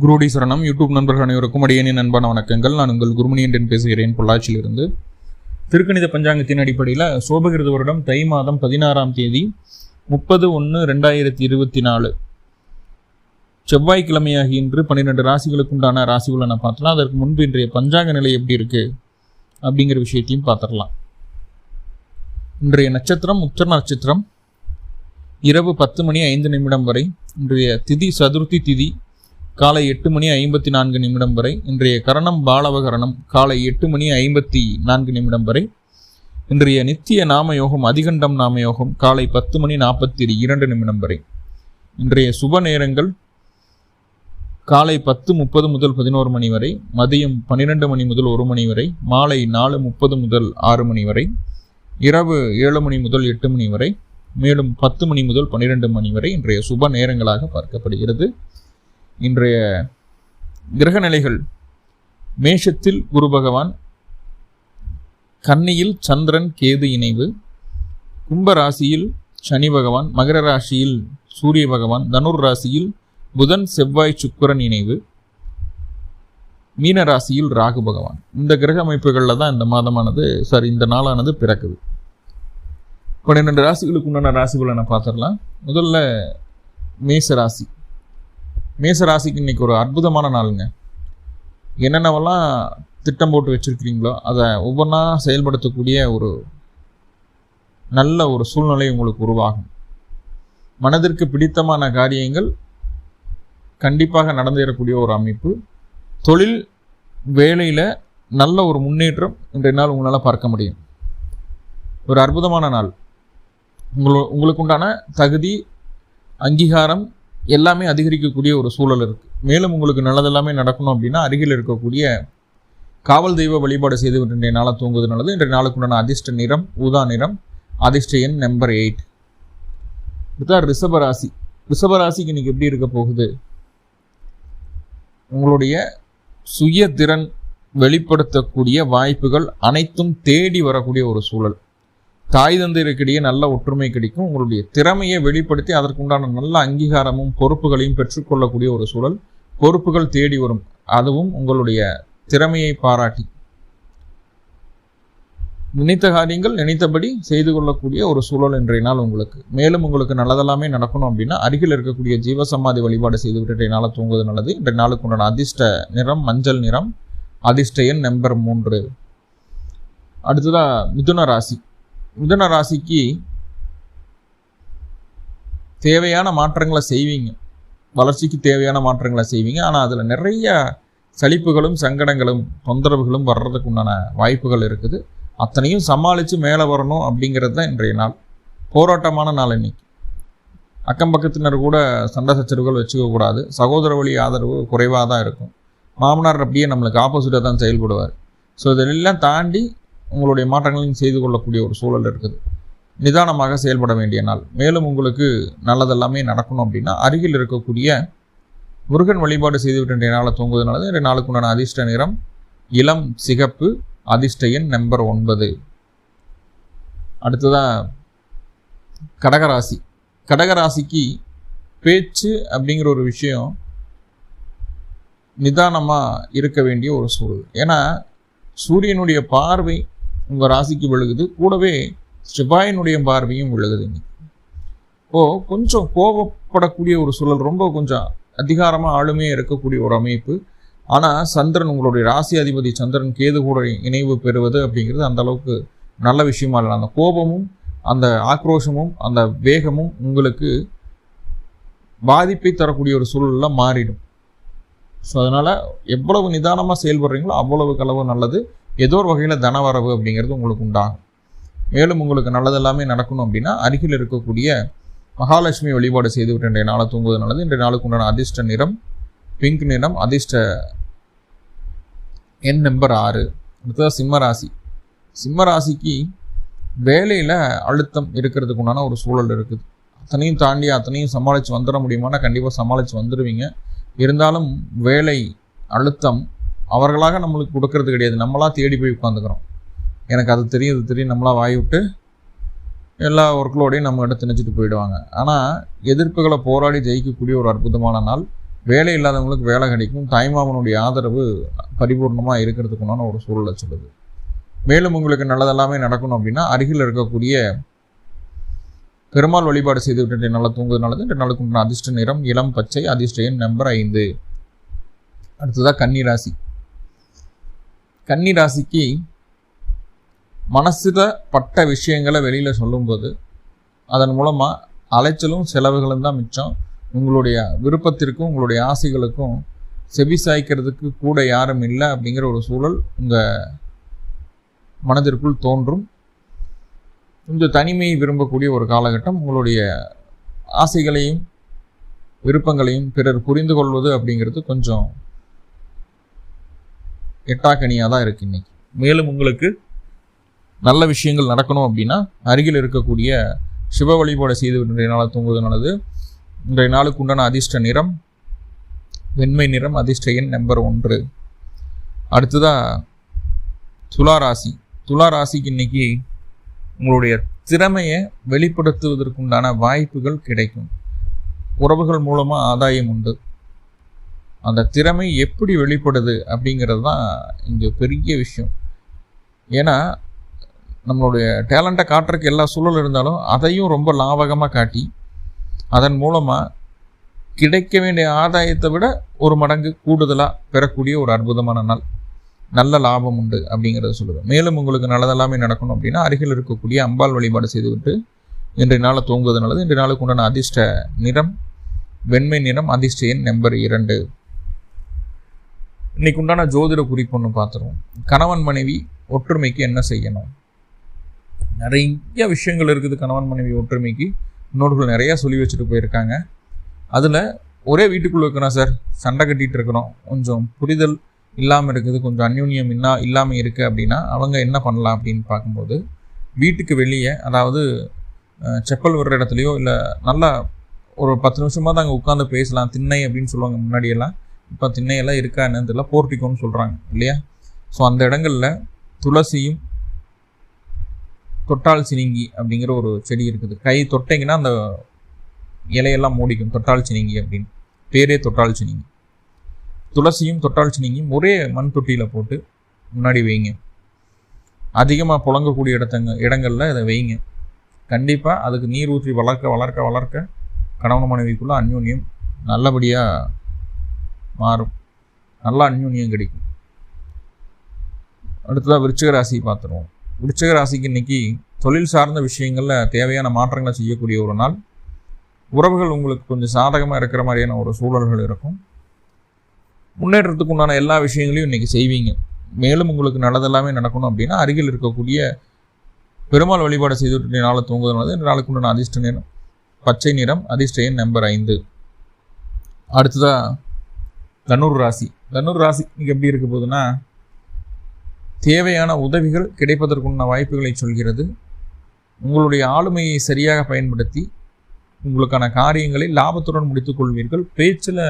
குருடி சரணம். யூடியூப் நண்பர்கள் அனைவருக்கும் அடியேனின் நண்பான வணக்கங்கள். நான் உங்கள் குருமணியன் என்று பேசுகிறேன் பொள்ளாச்சியிலிருந்து. திருக்கணித பஞ்சாங்கத்தின் அடிப்படையில் சோபகிருத வருடம் தை மாதம் பதினாறாம் தேதி முப்பது ஒன்று ரெண்டாயிரத்தி இருபத்தி நாலு. செவ்வாய்க்கிழமையாகி இன்று பன்னிரெண்டு ராசிகளுக்குண்டான ராசிகளை நான் பார்த்தலாம் அதற்கு முன்பு இன்றைய பஞ்சாங்க நிலை எப்படி இருக்குது அப்படிங்கிற விஷயத்தையும் பார்த்துடலாம். இன்றைய நட்சத்திரம் உத்தர நட்சத்திரம் இரவு பத்து மணி ஐந்து நிமிடம் வரை இன்றைய திதி சதுர்த்தி திதி காலை எட்டு மணி ஐம்பத்தி நான்கு நிமிடம் வரை இன்றைய கரணம் பாலவகரணம் காலை எட்டு மணி ஐம்பத்தி நான்கு நிமிடம் வரை இன்றைய நித்திய நாம யோகம் அதிகண்டம் நாம யோகம் காலை பத்து மணி நாற்பத்தி இரண்டு நிமிடம் வரை. இன்றைய சுப நேரங்கள் காலை பத்து முப்பது முதல் பதினோரு மணி வரை மதியம் பன்னிரெண்டு மணி முதல் ஒரு மணி வரை மாலை நாலு முப்பது முதல் ஆறு மணி வரை இரவு ஏழு மணி முதல் எட்டு மணி வரை மேலும் பத்து மணி முதல் பன்னிரெண்டு மணி வரை இன்றைய சுப நேரங்களாக பார்க்கப்படுகிறது. இன்றைய கிரக நிலைகள் மேஷத்தில் குரு பகவான் கன்னியில் சந்திரன் கேது இணைவு கும்ப ராசியில் சனி பகவான் மகர ராசியில் சூரிய பகவான் தனுர் ராசியில் புதன் செவ்வாய் சுக்கிரன் இணைவு மீன ராசியில் ராகு பகவான். இந்த கிரக அமைப்புகளில் தான் இந்த மாதமானது சாரி இந்த நாளானது பிறக்குது. பன்னிரெண்டு ராசிகளுக்கு உண்டான ராசிகளை நான் பார்த்துடலாம். முதல்ல மேச ராசி. மேச ராசிக்கு இன்னைக்கு ஒரு அற்புதமான நாளுங்க. என்னென்னவெல்லாம் திட்டம் போட்டு வச்சுருக்கிறீங்களோ அதை ஒவ்வொன்றா செயல்படுத்தக்கூடிய ஒரு நல்ல ஒரு சூழ்நிலை உங்களுக்கு உருவாகும். மனதிற்கு பிடித்தமான காரியங்கள் கண்டிப்பாக நடந்தேறக்கூடிய ஒரு அமைப்பு. தொழில் வேலையில் நல்ல ஒரு முன்னேற்றம் இன்றைய நாள் உங்களால் பார்க்க முடியும். ஒரு அற்புதமான நாள். உங்களு உங்களுக்குண்டான தகுதி அங்கீகாரம் எல்லாமே அதிகரிக்கக்கூடிய ஒரு சூழல் இருக்குது மேலும் உங்களுக்கு நல்லதெல்லாமே நடக்கணும் அப்படின்னா அருகில் இருக்கக்கூடிய காவல் தெய்வ வழிபாடு செய்து இன்றைய நாளாக தூங்குவது நல்லது. இன்றைய நாளுக்குண்டான அதிர்ஷ்ட நிறம் ஊதா நிறம் அதிர்ஷ்ட எண் நம்பர் எயிட் இதுதான் ரிஷபராசி ரிஷபராசிக்கு இன்னைக்கு எப்படி இருக்க போகுது? உங்களுடைய சுய திறன் வெளிப்படுத்தக்கூடிய வாய்ப்புகள் அனைத்தும் தேடி வரக்கூடிய ஒரு சூழல். தாய் தந்தையருக்கிடையே நல்ல ஒற்றுமை கிடைக்கும். உங்களுடைய திறமையை வெளிப்படுத்தி அதற்குண்டான நல்ல அங்கீகாரமும் பொறுப்புகளையும் பெற்றுக்கொள்ளக்கூடிய ஒரு சூழல் பொறுப்புகள் தேடி வரும். அதுவும் உங்களுடைய திறமையை பாராட்டி. நினைத்த காரியங்கள் நினைத்தபடி செய்து கொள்ளக்கூடிய ஒரு சூழல் இன்றைய நாள் உங்களுக்கு. மேலும் உங்களுக்கு நல்லதெல்லாமே நடக்கணும் அப்படின்னா அருகில் இருக்கக்கூடிய ஜீவசமாதி வழிபாடு செய்துவிட்டு இன்றைய நாளை தூங்குவது நல்லது. இன்றைய நாளுக்கு உண்டான அதிர்ஷ்ட நிறம் மஞ்சள் நிறம் அதிர்ஷ்ட எண் நம்பர் மூன்று. அடுத்ததாக மிதுன ராசி. மிதுன ராசிக்கு தேவையான மாற்றங்களை செய்வீங்க. வளர்ச்சிக்கு தேவையான மாற்றங்களை செய்வீங்க. ஆனால் அதில் நிறைய சலிப்புகளும் சங்கடங்களும் தொந்தரவுகளும் வர்றதுக்கு உண்டான வாய்ப்புகள் இருக்குது. அத்தனையும் சமாளித்து மேலே வரணும் அப்படிங்கிறது தான் இன்றைய நாள். போராட்டமான நாள் இன்னைக்கு. அக்கம் பக்கத்தினர் கூட சண்டை சச்சரவுகள் வச்சுக்கக்கூடாது சகோதர வழி ஆதரவு குறைவாக தான் இருக்கும். மாமனார் அப்படியே நம்மளுக்கு ஆப்போசிட்டாக தான் செயல்படுவார். ஸோ இதெல்லாம் தாண்டி உங்களுடைய மாற்றங்களையும் செய்து கொள்ளக்கூடிய ஒரு சூழல் இருக்குது. நிதானமாக செயல்பட வேண்டிய நாள். மேலும் உங்களுக்கு நல்லதெல்லாமே நடக்கணும் அப்படின்னா அருகில் இருக்கக்கூடிய முருகன் வழிபாடு செய்துவிட்டு இன்றைய நாளை தூங்குவதனால இன்றைய நாளுக்கு உண்டான அதிர்ஷ்ட நிறம் இளம் சிகப்பு அதிர்ஷ்ட எண் நம்பர் ஒன்பது. அடுத்ததாக கடகராசி. கடகராசிக்கு பேச்சு அப்படிங்கிற ஒரு விஷயம் நிதானமாக இருக்க வேண்டிய ஒரு சூழல். ஏன்னா சூரியனுடைய பார்வை உங்கள் ராசிக்கு விழுகுது. கூடவே செவ்வாயினுடைய பார்வையும் விழுகுது இப்போது ஓ கொஞ்சம் கோபப்படக்கூடிய ஒரு சூழல் ரொம்ப கொஞ்சம் அதிகாரமாக ஆளுமையாக இருக்கக்கூடிய ஒரு அமைப்பு. ஆனால் சந்திரன் உங்களுடைய ராசி அதிபதி சந்திரன் கேது கூட இணைவு பெறுவது அப்படிங்கிறது அந்த அளவுக்கு நல்ல விஷயமா இல்லை. அந்த கோபமும் அந்த ஆக்ரோஷமும் அந்த வேகமும் உங்களுக்கு பாதிப்பை தரக்கூடிய ஒரு சூழலில் மாறிடும். ஸோ அதனால் எவ்வளவு நிதானமாக செயல்படுறீங்களோ அவ்வளவு அளவு நல்லது. ஏதோ ஒரு வகையில் தனவரவு அப்படிங்கிறது உங்களுக்கு உண்டாகும். மேலும் உங்களுக்கு நல்லதெல்லாமே நடக்கணும் அப்படின்னா அருகில் இருக்கக்கூடிய மகாலட்சுமி வழிபாடு செய்துவிட்டு இன்றைய நாளை தூங்குவது நல்லது. இன்றைய நாளுக்கு உண்டான அதிர்ஷ்ட நிறம் பிங்க் நிறம் அதிர்ஷ்ட எண் நம்பர் ஆறு. அடுத்தது சிம்மராசி சிம்மராசிக்கு சிம்ம ராசிக்கு வேலையில் அழுத்தம் இருக்கிறதுக்கு உண்டான ஒரு சூழல் இருக்குது. அத்தனையும் தாண்டி அத்தனையும் சமாளித்து வந்துட முடியுமானா கண்டிப்பாக சமாளித்து வந்துடுவீங்க இருந்தாலும் வேலை அழுத்தம் அவர்களாக நம்மளுக்கு கொடுக்கறது கிடையாது. நம்மளாக தேடி போய் உட்காந்துக்கிறோம் எனக்கு அது தெரியும் இது தெரியும். நம்மளாக வாய் விட்டு எல்லா ஒர்க்லோடையும் நம்ம கிட்ட திணிச்சிட்டு போயிடுவாங்க. ஆனால் எதிர்ப்புகளை போராடி ஜெயிக்கக்கூடிய ஒரு அற்புதமான நாள். வேலை இல்லாதவங்களுக்கு வேலை கிடைக்கும். தாய்மாமனுடைய ஆதரவு பரிபூர்ணமாக இருக்கிறதுக்குண்டான ஒரு சூழலை சொல்லுது. மேலும் உங்களுக்கு நல்லதெல்லாமே நடக்கணும் அப்படின்னா அருகில் இருக்கக்கூடிய பெருமாள் வழிபாடு செய்து விட்டு நல்லா தூங்குவது நல்லது. நாளுக்கு உண்டான அதிர்ஷ்ட நிறம் இளம் பச்சை அதிர்ஷ்ட எண் நம்பர் ஐந்து. அடுத்ததாக கன்னிராசி. கன்னிராசிக்கு மனசில் பட்ட விஷயங்களை வெளியில் சொல்லும்போது அதன் மூலமாக அலைச்சலும் செலவுகளும் தான் மிச்சம். உங்களுடைய விருப்பத்திற்கும் உங்களுடைய ஆசைகளுக்கும் செவி சாய்க்கிறதுக்கு கூட யாரும் இல்லை அப்படிங்கிற ஒரு சூழல் உங்கள் மனதிற்குள் தோன்றும். கொஞ்சம் தனிமையை விரும்பக்கூடிய ஒரு காலகட்டம் உங்களுடைய ஆசைகளையும் விருப்பங்களையும் பிறர் புரிந்து கொள்வது அப்படிங்கிறது கொஞ்சம் எட்டாக்கனியாக தான் இருக்குது இன்றைக்கி மேலும் உங்களுக்கு நல்ல விஷயங்கள் நடக்கணும் அப்படின்னா அருகில் இருக்கக்கூடிய சிவ வழிபாடு செய்து இன்றைய நாள் தூங்குவது நல்லது இன்றைய நாளுக்கு உண்டான அதிர்ஷ்ட நிறம் வெண்மை நிறம் அதிர்ஷ்ட எண் நம்பர் ஒன்று. அடுத்ததாக துலா ராசி. துலா ராசிக்கு இன்னைக்கு உங்களுடைய திறமையை வெளிப்படுத்துவதற்குண்டான வாய்ப்புகள் கிடைக்கும். உறவுகள் மூலமாக ஆதாயம் உண்டு. அந்த திறமை எப்படி வெளிப்படுது அப்படிங்கிறது தான் இங்கே பெரிய விஷயம். ஏன்னா நம்மளுடைய டேலண்ட்டை காட்டுறதுக்கு எல்லா சூழல் இருந்தாலும் அதையும் ரொம்ப லாபகமாக காட்டி அதன் மூலமாக கிடைக்க வேண்டிய ஆதாயத்தை விட ஒரு மடங்கு கூடுதலாக பெறக்கூடிய ஒரு அற்புதமான நாள். நல்ல லாபம் உண்டு அப்படிங்கிறத சொல்லுவேன். மேலும் உங்களுக்கு நல்லதெல்லாமே நடக்கணும் அப்படின்னா அருகில் இருக்கக்கூடிய அம்பாள் வழிபாடு செய்துவிட்டு இன்றைய நாளை தூங்குவது நல்லது. இன்றைய நாளுக்கு உண்டான அதிர்ஷ்ட நிறம் வெண்மை நிறம் அதிர்ஷ்ட எண் நம்பர் இரண்டு. இன்னைக்கு உண்டான ஜோதிட குறிப்பு ஒன்று பார்த்துருவோம் கணவன் மனைவி ஒற்றுமைக்கு என்ன செய்யணும்? நிறைய விஷயங்கள் இருக்குது கணவன் மனைவி ஒற்றுமைக்கு. இன்னொருகள் நிறையா சொல்லி வச்சுட்டு போயிருக்காங்க. அதில் ஒரே வீட்டுக்குள்ளே இருக்கிறோம் சார். சண்டை கட்டிகிட்டு இருக்கிறோம். கொஞ்சம் புரிதல் இல்லாமல் இருக்குது. கொஞ்சம் அந்யூன்யம் இன்னா இல்லாமல் இருக்குது அப்படின்னா அவங்க என்ன பண்ணலாம் அப்படின்னு பார்க்கும்போது வீட்டுக்கு வெளியே அதாவது செப்பல் வர்ற இடத்துலையோ இல்லை நல்லா ஒரு பத்து நிமிஷமாக தான் அங்கே உட்காந்து பேசலாம். திண்ணை அப்படின்னு சொல்லுவாங்க முன்னாடியெல்லாம். இப்போ திண்ணையெல்லாம் இருக்கா என்னன்னு தெரியல. போர்ட்டிக்கோன்னு சொல்கிறாங்க இல்லையா? ஸோ அந்த இடங்களில் துளசியும் தொட்டால் சினிங்கி அப்படிங்கிற ஒரு செடி இருக்குது. கை தொட்டிங்கன்னா அந்த இலையெல்லாம் மூடிக்கும் தொட்டால் சினிங்கி அப்படின்னு. பேரே தொட்டால் சினிங்கி. துளசியும் தொட்டால் சினிங்கியும் ஒரே மண் தொட்டியில் போட்டு முன்னாடி வைங்க. அதிகமாக புழங்கக்கூடிய இடத்தங்க இடங்களில் இதை வைங்க. கண்டிப்பாக அதுக்கு நீர் ஊற்றி வளர்க்க வளர்க்க வளர்க்க கணவன் மனைவிக்குள்ளே அந்யோன்யம் நல்லபடியாக மாறும். நல்லா அந்யோன்யம் கிடைக்கும். அடுத்ததாக விருச்சிக ராசி பார்த்துருவோம். விருச்சிக ராசிக்கு இன்னைக்கு தொழில் சார்ந்த விஷயங்களில் தேவையான மாற்றங்களை செய்யக்கூடிய ஒரு நாள். உறவுகள் உங்களுக்கு கொஞ்சம் சாதகமாக இருக்கிற மாதிரியான ஒரு சூழல்கள் இருக்கும். முன்னேற்றத்துக்கு உண்டான எல்லா விஷயங்களையும் இன்றைக்கி செய்வீங்க. மேலும் உங்களுக்கு நல்லதெல்லாமே நடக்கணும் அப்படின்னா அருகில் இருக்கக்கூடிய பெருமாள் வழிபாடு செய்துவிட்டு நாளை தூங்குவதுனால இந்த நாளுக்கு உண்டான அதிர்ஷ்ட நிறம் பச்சை நிறம் அதிர்ஷ்ட எண் நம்பர் ஐந்து. அடுத்ததாக தனுர் ராசி. தனுர் ராசி இன்னைக்கு எப்படி இருக்க போகுதுன்னா தேவையான உதவிகள் கிடைப்பதற்குண்டான வாய்ப்புகளை சொல்கிறது. உங்களுடைய ஆளுமையை சரியாக பயன்படுத்தி உங்களுக்கான காரியங்களை லாபத்துடன் முடித்துக் கொள்வீர்கள். பேச்சில்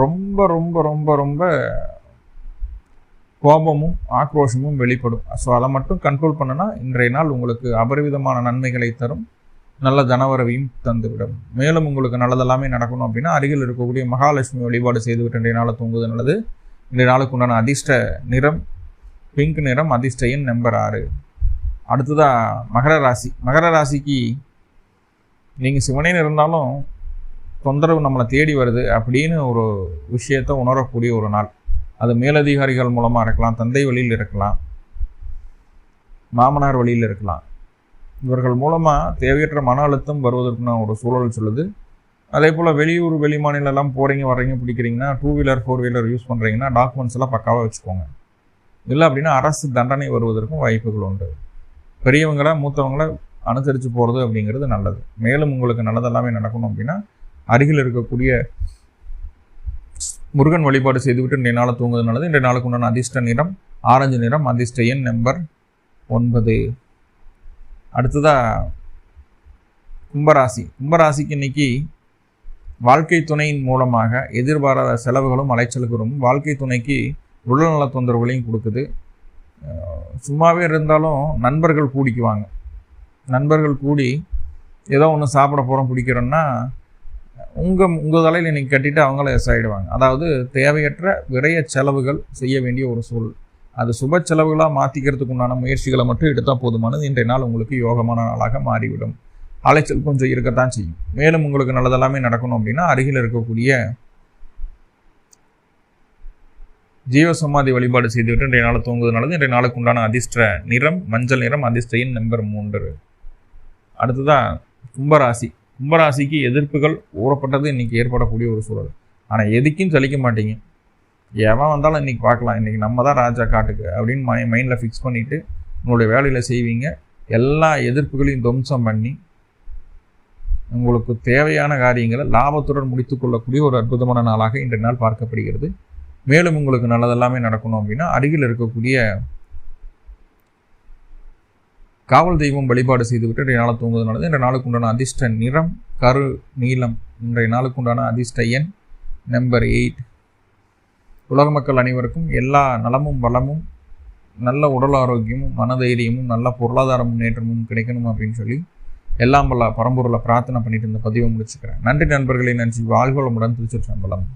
ரொம்ப ரொம்ப ரொம்ப ரொம்ப கோபமும் ஆக்ரோஷமும் வெளிப்படும். ஸோ அதை மட்டும் கண்ட்ரோல் பண்ணனா இன்றைய நாள் உங்களுக்கு அபரிவிதமான நன்மைகளை தரும். நல்ல தனவரவையும் தந்துவிடும். மேலும் உங்களுக்கு நல்லதெல்லாமே நடக்கணும் அப்படின்னா அருகில் இருக்கக்கூடிய மகாலட்சுமி வழிபாடு செய்துவிட்டு இன்றைய நாளை தூங்குவது நல்லது. இன்றைய நாளுக்கு உண்டான அதிர்ஷ்ட நிறம் பிங்க் நிறம் அதிர்ஷ்ட எண் நம்பர் ஆறு. அடுத்ததாக மகர ராசி. மகர ராசிக்கு நீங்கள் சிவனையில் இருந்தாலும் தொந்தரவு நம்மளை தேடி வருது அப்படின்னு ஒரு விஷயத்தை உணரக்கூடிய ஒரு நாள். அது மேலதிகாரிகள் மூலமாக இருக்கலாம் தந்தை வழியில் இருக்கலாம் மாமனார் வழியில் இருக்கலாம். இவர்கள் மூலமாக தேவையற்ற மன அழுத்தம் வருவதற்குன்னு ஒரு சூழல் சொல்லுது. அதே போல் வெளியூர் வெளி மாநிலம்லாம் போகிறீங்க வர்றீங்க பிடிக்கிறீங்கன்னா two wheeler four wheeler use பண்ணுறீங்கன்னா டாக்குமெண்ட்ஸ் எல்லாம் பக்காவாக வச்சுக்கோங்க. இல்லை அப்படின்னா அரசு தண்டனை வருவதற்கும் வாய்ப்புகள் உண்டு. பெரியவங்கள மூத்தவங்கள அனுசரித்து போகிறது அப்படிங்கிறது நல்லது. மேலும் உங்களுக்கு நல்லதெல்லாமே நடக்கணும் அப்படின்னா அருகில் இருக்கக்கூடிய முருகன் வழிபாடு செய்துவிட்டு இன்றைய நாளை தூங்குவது நல்லது. இன்றைய நாளுக்கு உண்டான அதிர்ஷ்ட நிறம் ஆரஞ்சு நிறம் அதிர்ஷ்ட எண் நம்பர் ஒன்பது. அடுத்ததாக கும்பராசி. கும்பராசிக்கு இன்னைக்கு வாழ்க்கை துணையின் மூலமாக எதிர்பாராத செலவுகளும் அலைச்சல்களும் வாழ்க்கை துணைக்கு உடல்நல தொந்தரவுகளையும் கொடுக்குது. சும்மாவே இருந்தாலும் நண்பர்கள் கூடிக்குவாங்க. நண்பர்கள் கூடி ஏதோ ஒன்று சாப்பிட போகிறோம் பிடிக்கிறோன்னா உங்கள் உங்கள் தலையில் இன்னைக்கு கட்டிட்டு அவங்கள எஸ் ஆகிடுவாங்க அதாவது தேவையற்ற விரைய செலவுகள் செய்ய வேண்டிய ஒரு சூழல். அது சுப செலவுகளாக மாற்றிக்கிறதுக்கு உண்டான முயற்சிகளை மட்டும் எடுத்தால் போதுமானது. இன்றைய நாள் உங்களுக்கு யோகமான நாளாக மாறிவிடும். அலைச்சல் கொஞ்சம் இருக்கத்தான் செய்யும். மேலும் உங்களுக்கு நல்லதெல்லாமே நடக்கணும் அப்படின்னா அருகில் இருக்கக்கூடிய ஜீவசமாதி வழிபாடு செய்துவிட்டு இன்றைய நாள் தூங்குவது நல்லது. இன்றைய நாளுக்கு உண்டான அதிர்ஷ்ட நிறம் மஞ்சள் நிறம் அதிர்ஷ்ட எண் நம்பர் மூன்று. அடுத்ததான் கும்பராசி. கும்பராசிக்கு எதிர்ப்புகள் ஊறப்பட்டது. இன்னைக்கு ஏற்படக்கூடிய ஒரு சூழல். ஆனால் எதுக்கும் சலிக்க மாட்டீங்க. எவன் வந்தாலும் இன்னைக்கு பார்க்கலாம். இன்றைக்கி நம்ம தான் ராஜா காட்டுக்கு அப்படின்னு மை மைண்டில் ஃபிக்ஸ் பண்ணிவிட்டு உங்களுடைய வேலையில் செய்வீங்க. எல்லா எதிர்ப்புகளையும் துவம்சம் பண்ணி உங்களுக்கு தேவையான காரியங்களை லாபத்துடன் முடித்துக்கொள்ளக்கூடிய ஒரு அற்புதமான நாளாக இன்றைய நாள் பார்க்கப்படுகிறது. மேலும் உங்களுக்கு நல்லதெல்லாமே நடக்கணும் அப்படின்னா அருகில் இருக்கக்கூடிய காவல் தெய்வம் வழிபாடு செய்துவிட்டு இன்றைய நாளை தூங்குவது நல்லது இன்றைய நாளுக்கு உண்டான அதிர்ஷ்ட நிறம் கரு நீளம் இன்றைய நாளுக்கு உண்டான அதிர்ஷ்ட எண் நம்பர் எயிட் உலக மக்கள் அனைவருக்கும் எல்லா நலமும் வளமும் நல்ல உடல் ஆரோக்கியமும் மனதைரியமும் நல்ல பொருளாதார முன்னேற்றமும் கிடைக்கணும் அப்படின்னு சொல்லி எல்லாம் பல பரம்பூரில் பிரார்த்தனை பண்ணிட்டு இருந்த பதிவை முடிச்சுக்கிறேன். நன்றி நண்பர்களை நன்றி. வாழ்வளமுடன் திருச்சிற்றம்பலம்.